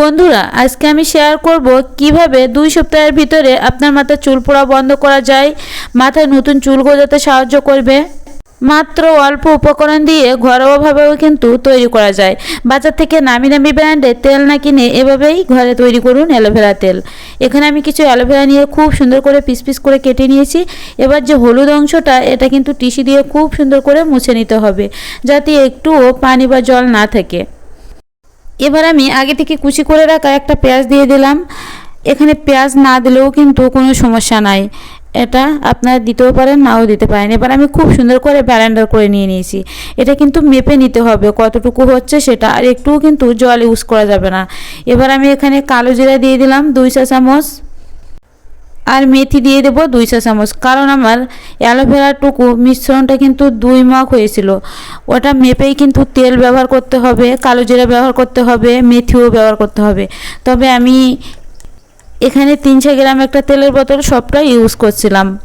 বন্ধুরা, আজকে আমি শেয়ার করব কীভাবে দুই সপ্তাহের ভিতরে আপনার মাথার চুল পোড়া বন্ধ করা যায়, মাথায় নতুন চুল গজাতে সাহায্য করবে। মাত্র অল্প উপকরণ দিয়ে ঘরোয়াভাবেও কিন্তু তৈরি করা যায়। বাজার থেকে নামি নামি ব্র্যান্ডের তেল না কিনে এভাবেই ঘরে তৈরি করুন অ্যালোভেরা তেল। এখানে আমি কিছু অ্যালোভেরা নিয়ে খুব সুন্দর করে পিস পিস করে কেটে নিয়েছি। এবার যে হলুদ অংশটা, এটা কিন্তু টিসি দিয়ে খুব সুন্দর করে মুছে নিতে হবে, যাতে একটুও পানি বা জল না থাকে। এবার আমি আগে থেকে কুচি করে রাখা একটা পেঁয়াজ দিয়ে দিলাম। এখানে পেঁয়াজ না দিলেও কিন্তু কোনো সমস্যা নাই। এটা আপনারা দিতেও পারেন, নাও দিতে পারেন। এবার আমি খুব সুন্দর করে ব্যালেন্ডার করে নিয়ে নিয়েছি। এটা কিন্তু মেপে নিতে হবে, কতটুকু হচ্ছে সেটা, আর একটুও কিন্তু জল ইউজ করা যাবে না। এবার আমি এখানে কালো জিরা দিয়ে দিলাম, দুই চা চামচ আর মেথি দিয়ে দেব দুই চা চামচ। কারণ আমার অ্যালোভেরাটুকু মিশ্রণটা কিন্তু দুই মগ হয়েছিল। ওটা মেপেই কিন্তু তেল ব্যবহার করতে হবে, কালো জিরা ব্যবহার করতে হবে, মেথিও ব্যবহার করতে হবে। তবে আমি এখানে তিনশো গ্রাম একটা তেলের বোতল সবটাই ইউজ করছিলাম।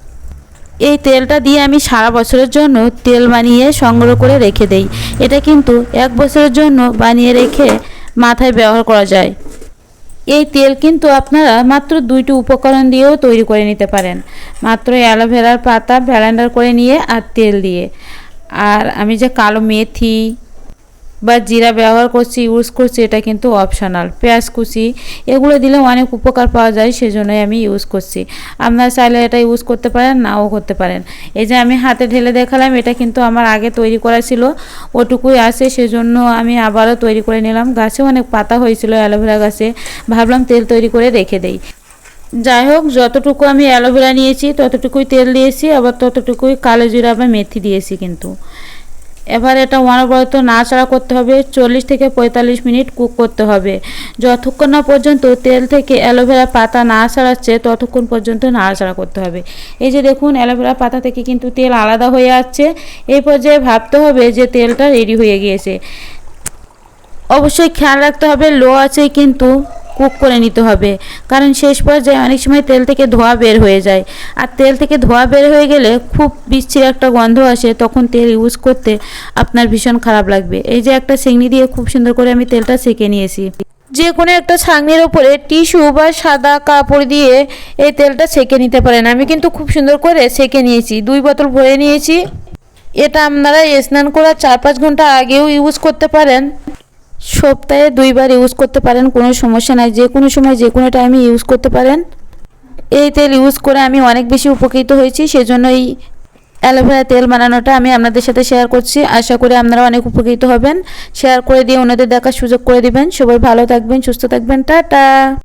এই তেলটা দিয়ে আমি সারা বছরের জন্য তেল বানিয়ে সংগ্রহ করে রেখে দেই। এটা কিন্তু এক বছরের জন্য বানিয়ে রেখে মাথায় ব্যবহার করা যায়। এই তেল কিন্তু আপনারা মাত্র দুইটি উপকরণ দিয়েও তৈরি করে নিতে পারেন। মাত্র অ্যালোভেরার পাতা ভ্যালেন্ডার করে নিয়ে আর তেল দিয়ে। আর আমি যে কালো মেথি বা জিরা ব্যবহার করছি ইউজ করছি, এটা কিন্তু অপশনাল পেঁয়াজ কুচি, এগুলো দিলে অনেক উপকার পাওয়া যায়, সেজন্যই আমি ইউজ করছি। আপনারা চাইলে এটা ইউজ করতে পারেন, নাও করতে পারেন। এই যে আমি হাতে ঢেলে দেখালাম, এটা কিন্তু আমার আগে তৈরি করা ছিল, ওটুকুই আছে, সেজন্য আমি আবারও তৈরি করে নিলাম। গাছে অনেক পাতা হয়েছিল অ্যালোভেরা গাছে, ভাবলাম তেল তৈরি করে রেখে দেই। যাই হোক, যতটুকু আমি অ্যালোভেরা নিয়েছি, ততটুকুই তেল দিয়েছি, আবার ততটুকুই কালো জিরা বা মেথি দিয়েছি কিন্তু। এবার এটা অনবরত নাড়াচাড়া করতে হবে, চল্লিশ থেকে পঁয়তাল্লিশ মিনিট কুক করতে হবে। যতক্ষণ না পর্যন্ত তেল থেকে অ্যালোভেরা পাতা না ছাড়াচ্ছে, ততক্ষণ পর্যন্ত নাড়াচাড়া করতে হবে। এই যে দেখুন, অ্যালোভেরা পাতা থেকে কিন্তু তেল আলাদা হয়ে যাচ্ছে এই পর্যায়ে ভাবতে হবে যে তেলটা রেডি হয়ে গিয়েছে। অবশ্যই খেয়াল রাখতে হবে, লো আছে কিন্তু কুক করে নিতে হবে। কারণ শেষ পর্যায়ে অনেক সময় তেল থেকে ধোঁয়া বের হয়ে যায়। আর তেল থেকে ধোঁয়া বের হয়ে গেলে খুব বিচ্ছির একটা গন্ধ আসে, তখন তেল ইউজ করতে আপনার ভীষণ খারাপ লাগবে। এই যে একটা সেংনি দিয়ে খুব সুন্দর করে আমি তেলটা সেকে নিয়েছি। যে কোনো একটা ছাঁকনির ওপরে টিস্যু বা সাদা কাপড় দিয়ে এই তেলটা সেকে নিতে পারেন। আমি কিন্তু খুব সুন্দর করে সেকে নিয়েছি। দুই বোতল ভরে নিয়েছি। এটা আপনারা স্নান করার চার পাঁচ ঘণ্টা আগেও ইউজ করতে পারেন। সপ্তাহে দুইবার ইউজ করতে পারেন, কোনো সমস্যা নাই। যে কোনো সময়, যে কোনো টাইমে ইউজ করতে পারেন। এই তেল ইউজ করে আমি অনেক বেশি উপকৃত হয়েছি, সেজন্য এই অ্যালোভেরা তেল বানানোটা আমি আপনাদের সাথে শেয়ার করছি। আশা করি আপনারা অনেক উপকৃত হবেন। শেয়ার করে দিয়ে ওনাদের দেখার সুযোগ করে দিবেন। সবাই ভালো থাকবেন, সুস্থ থাকবেন। টাটা!